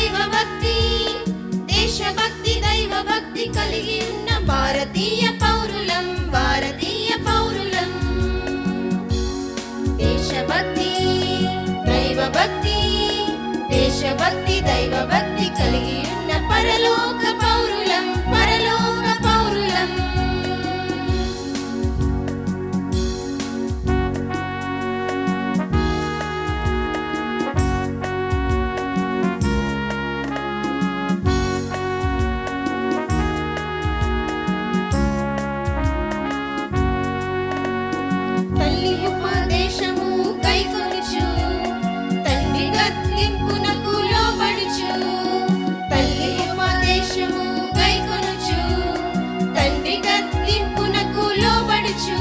దైవ భక్తి దేశభక్తి దైవ భక్తి కలిగి ఉన్న భారతీయ పౌరులం భారతీయ పౌరులం. దేశభక్తి దైవ దేశభక్తి దైవ కలిగి ఉన్న పరలోక గద్దింపునకు లోబడుచు. తల్లి ఉపదేశము కైకొనుచు తండ్రి గద్దింపునకు లోబడుచు.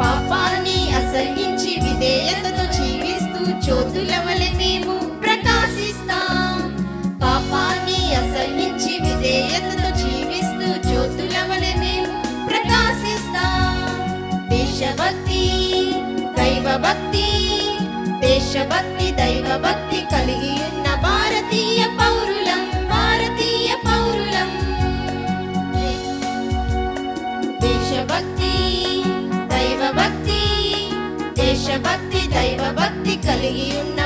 పాపాన్ని అసహించి విధేయతతో జీవిస్తూ జ్యోతుల వలె మేము ప్రకాశిస్తాం. పాపాన్ని అసహించి విధేయతతో జీవిస్తూ జ్యోతుల వలె మేము ప్రకాశిస్తాం. దేశభక్తి దైవ భక్తి దేశభక్తి దైవ భక్తి కలిగి ఉన్న భారతీయ పౌరులం భారతీయ పౌరులం. దేశభక్తి దైవ భక్తి దేశభక్తి దైవ భక్తి కలిగి ఉన్న